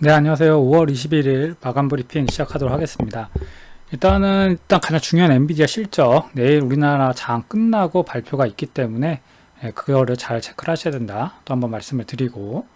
네, 안녕하세요. 5월 21일 마감 브리핑 시작하도록 하겠습니다. 일단은 일단 가장 중요한 엔비디아 실적 내일 우리나라 장 끝나고 발표가 있기 때문에 예, 그거를 잘 체크를 하셔야 된다. 또 한번 말씀을 드리고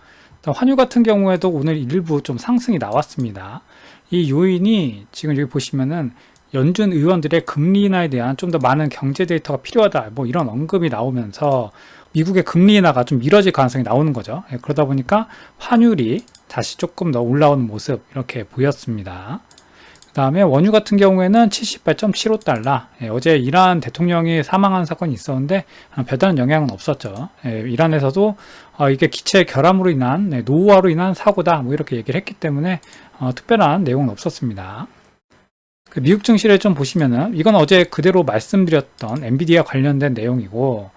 환율 같은 경우에도 오늘 일부 좀 상승이 나왔습니다. 이 요인이 지금 여기 보시면은 연준 의원들의 금리 인하에 대한 좀 더 많은 경제 데이터가 필요하다. 뭐 이런 언급이 나오면서 미국의 금리 인하가 좀 미뤄질 가능성이 나오는 거죠. 예, 그러다 보니까 환율이 다시 조금 더 올라오는 모습 이렇게 보였습니다. 그 다음에 원유 같은 경우에는 78.75달러. 예, 어제 이란 대통령이 사망한 사건이 있었는데 아, 별다른 영향은 없었죠. 예, 이란에서도 어, 이게 기체 결함으로 인한 네, 노후화로 인한 사고다 뭐 이렇게 얘기를 했기 때문에 어, 특별한 내용은 없었습니다. 그 미국 증시를 좀 보시면은 이건 어제 그대로 말씀드렸던 엔비디아 관련된 내용이고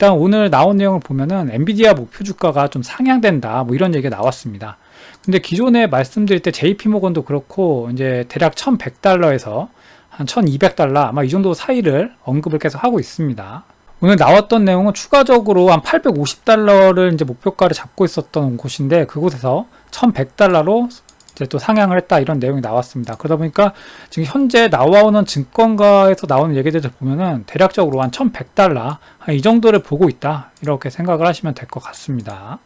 일단 오늘 나온 내용을 보면은 엔비디아 목표 주가가 좀 상향된다 뭐 이런 얘기가 나왔습니다. 근데 기존에 말씀드릴 때 JP모건도 그렇고 이제 대략 1,100달러에서 한 1,200달러 아마 이 정도 사이를 언급을 계속 하고 있습니다. 오늘 나왔던 내용은 추가적으로 한 850달러를 이제 목표가를 잡고 있었던 곳인데 그곳에서 1,100달러로 이제 또 상향을 했다 이런 내용이 나왔습니다. 그러다 보니까 지금 현재 나와오는 증권가에서 나오는 얘기들을 보면은 대략적으로 한 1,100달러 이 정도를 보고 있다 이렇게 생각을 하시면 될 것 같습니다.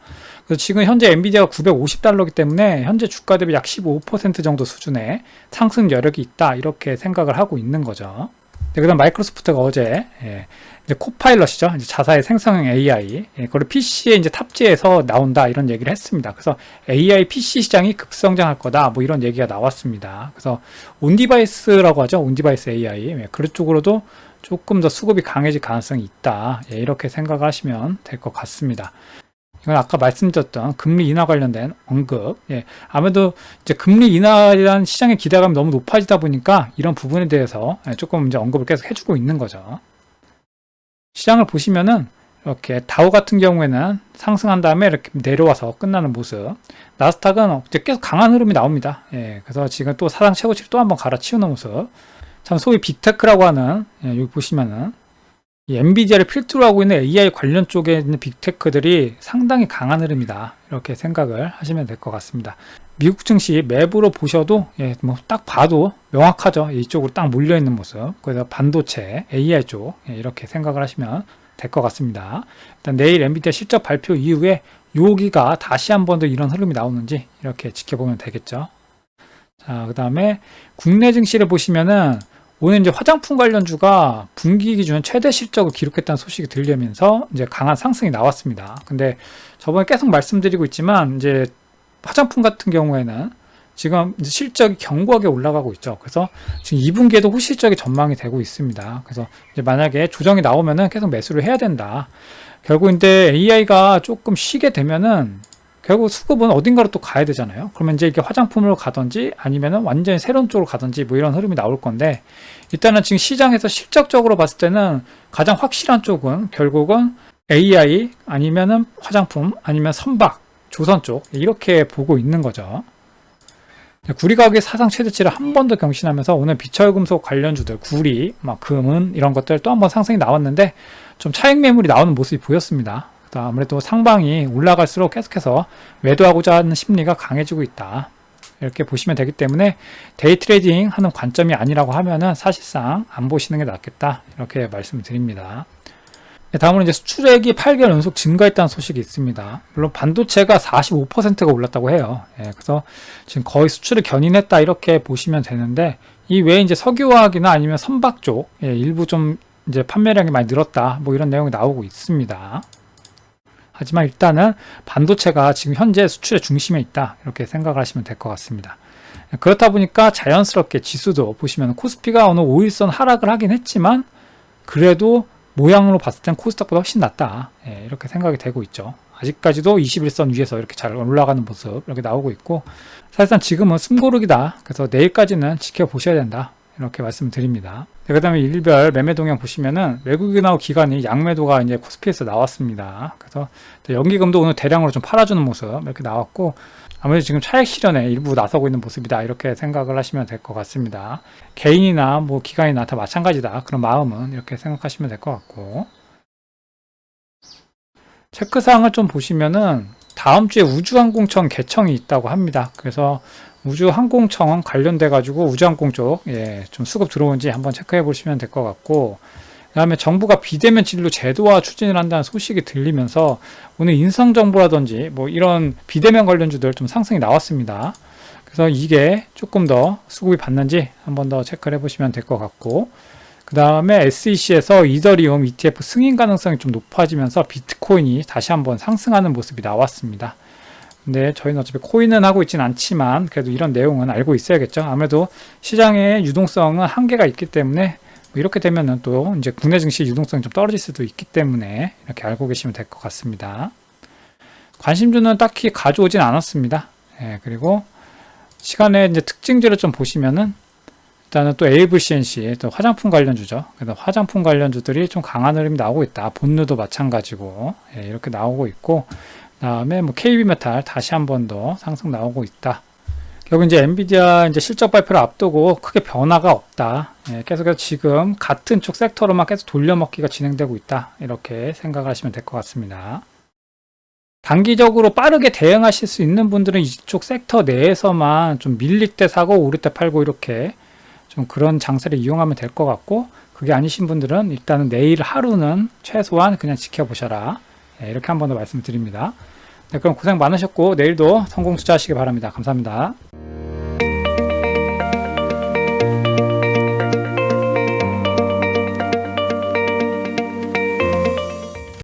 그래서 지금 현재 엔비디아가 950달러이기 때문에 현재 주가 대비 약 15% 정도 수준의 상승 여력이 있다 이렇게 생각을 하고 있는 거죠. 네, 그다음 마이크로소프트가 어제 예, 이제 코파일럿이죠. 이제 자사의 생성형 AI 예, 그걸 PC에 이제 탑재해서 나온다 이런 얘기를 했습니다. 그래서 AI PC 시장이 급성장할 거다 뭐 이런 얘기가 나왔습니다. 그래서 온디바이스라고 하죠. 온디바이스 AI 예, 그런 쪽으로도 조금 더 수급이 강해질 가능성이 있다. 예, 이렇게 생각을 하시면 될 것 같습니다. 이건 아까 말씀드렸던 금리 인하 관련된 언급. 예, 아무래도 이제 금리 대한 시장의 기대감이 너무 높아지다 보니까 이런 부분에 대해서 예, 조금 이제 언급을 계속 해주고 있는 거죠. 시장을 보시면은 이렇게 다우 같은 경우에는 상승한 다음에 이렇게 내려와서 끝나는 모습. 나스닥은 이제 계속 강한 흐름이 나옵니다. 예, 그래서 지금 또 사상 최고치를 또 한번 갈아치우는 모습. 참 소위 빅테크라고 하는 예, 여기 보시면은 이 엔비디아를 필두로 하고 있는 AI 관련 쪽에 있는 빅테크들이 상당히 강한 흐름이다. 이렇게 생각을 하시면 될 것 같습니다. 미국 증시 맵으로 보셔도 예, 뭐 딱 봐도 명확하죠. 이쪽으로 딱 몰려 있는 모습. 그래서 반도체, AI 쪽 예, 이렇게 생각을 하시면 될 것 같습니다. 일단 내일 엔비디아 실적 발표 이후에 여기가 다시 한 번 더 이런 흐름이 나오는지 이렇게 지켜보면 되겠죠. 자, 그 다음에 국내 증시를 보시면은 오늘 이제 화장품 관련주가 분기 기준 최대 실적을 기록했다는 소식이 들리면서 이제 강한 상승이 나왔습니다. 근데 저번에 계속 말씀드리고 있지만 이제 화장품 같은 경우에는 지금 실적이 견고하게 올라가고 있죠. 그래서 지금 2분기에도 후실적이 전망이 되고 있습니다. 그래서 이제 만약에 조정이 나오면은 계속 매수를 해야 된다. 결국 이제 AI가 조금 쉬게 되면은 결국 수급은 어딘가로 또 가야 되잖아요. 그러면 이제 이게 화장품으로 가든지 아니면은 완전히 새로운 쪽으로 가든지 뭐 이런 흐름이 나올 건데 일단은 지금 시장에서 실적적으로 봤을 때는 가장 확실한 쪽은 결국은 AI 아니면은 화장품 아니면 선박 조선 쪽 이렇게 보고 있는 거죠. 구리 가격의 사상 최대치를 한 번 더 경신하면서 오늘 비철금속 관련주들 구리, 막 금은 이런 것들 또 한 번 상승이 나왔는데 좀 차익 매물이 나오는 모습이 보였습니다. 아무래도 상방이 올라갈수록 계속해서 매도하고자 하는 심리가 강해지고 있다. 이렇게 보시면 되기 때문에 데이 트레이딩 하는 관점이 아니라고 하면은 사실상 안 보시는 게 낫겠다. 이렇게 말씀을 드립니다. 네, 다음으로 이제 수출액이 8개월 연속 증가했다는 소식이 있습니다. 물론 반도체가 45%가 올랐다고 해요. 예, 그래서 지금 거의 수출을 견인했다 이렇게 보시면 되는데 이 외에 이제 석유화학이나 아니면 선박 쪽 예, 일부 좀 이제 판매량이 많이 늘었다. 뭐 이런 내용이 나오고 있습니다. 하지만 일단은 반도체가 지금 현재 수출의 중심에 있다. 이렇게 생각을 하시면 될 것 같습니다. 그렇다 보니까 자연스럽게 지수도 보시면 코스피가 오늘 5일선 하락을 하긴 했지만 그래도 모양으로 봤을 땐 코스닥보다 훨씬 낫다. 예, 이렇게 생각이 되고 있죠. 아직까지도 21선 위에서 이렇게 잘 올라가는 모습 이렇게 나오고 있고 사실상 지금은 숨고르기다. 그래서 내일까지는 지켜보셔야 된다. 이렇게 말씀드립니다. 네, 그 다음에 일별 매매 동향 보시면은 외국인하고 기관이 양매도가 이제 코스피에서 나왔습니다. 그래서 연기금도 오늘 대량으로 좀 팔아주는 모습 이렇게 나왔고 아무래도 지금 차익 실현에 일부 나서고 있는 모습이다 이렇게 생각을 하시면 될 것 같습니다. 개인이나 뭐 기관이나 다 마찬가지다 그런 마음은 이렇게 생각하시면 될 것 같고 체크사항을 좀 보시면은 다음 주에 우주항공청 개청이 있다고 합니다. 그래서 우주항공청 관련돼 가지고 우주항공 쪽, 예, 좀 수급 들어온지 한번 체크해 보시면 될 것 같고, 그 다음에 정부가 비대면 진료 제도화 추진을 한다는 소식이 들리면서 오늘 인성 정보라든지 뭐 이런 비대면 관련주들 좀 상승이 나왔습니다. 그래서 이게 조금 더 수급이 받는지 한번 더 체크를 해보시면 될 것 같고, 그 다음에 SEC에서 이더리움 ETF 승인 가능성이 좀 높아지면서 비트코인이 다시 한번 상승하는 모습이 나왔습니다. 근데 저희는 어차피 코인은 하고 있진 않지만 그래도 이런 내용은 알고 있어야겠죠. 아무래도 시장의 유동성은 한계가 있기 때문에 뭐 이렇게 되면은 또 이제 국내 증시 유동성이 좀 떨어질 수도 있기 때문에 이렇게 알고 계시면 될 것 같습니다. 관심주는 딱히 가져오진 않았습니다. 예, 그리고 시간에 이제 특징들을 좀 보시면은 일단은 또 AVCNC 또 화장품 관련주죠. 그래서 화장품 관련주들이 좀 강한 흐름이 나오고 있다. 본느도 마찬가지고 예, 이렇게 나오고 있고 그 다음에 뭐 KB메탈 다시 한 번 더 상승 나오고 있다. 결국 이제 엔비디아 이제 실적 발표를 앞두고 크게 변화가 없다. 예, 계속해서 지금 같은 쪽 섹터로만 계속 돌려먹기가 진행되고 있다. 이렇게 생각을 하시면 될 것 같습니다. 단기적으로 빠르게 대응하실 수 있는 분들은 이쪽 섹터 내에서만 좀 밀릴 때 사고 오를 때 팔고 이렇게 좀 그런 장세를 이용하면 될 것 같고 그게 아니신 분들은 일단은 내일 하루는 최소한 그냥 지켜보셔라. 예, 이렇게 한 번 더 말씀드립니다. 네, 그럼 고생 많으셨고 내일도 성공 투자하시기 바랍니다. 감사합니다.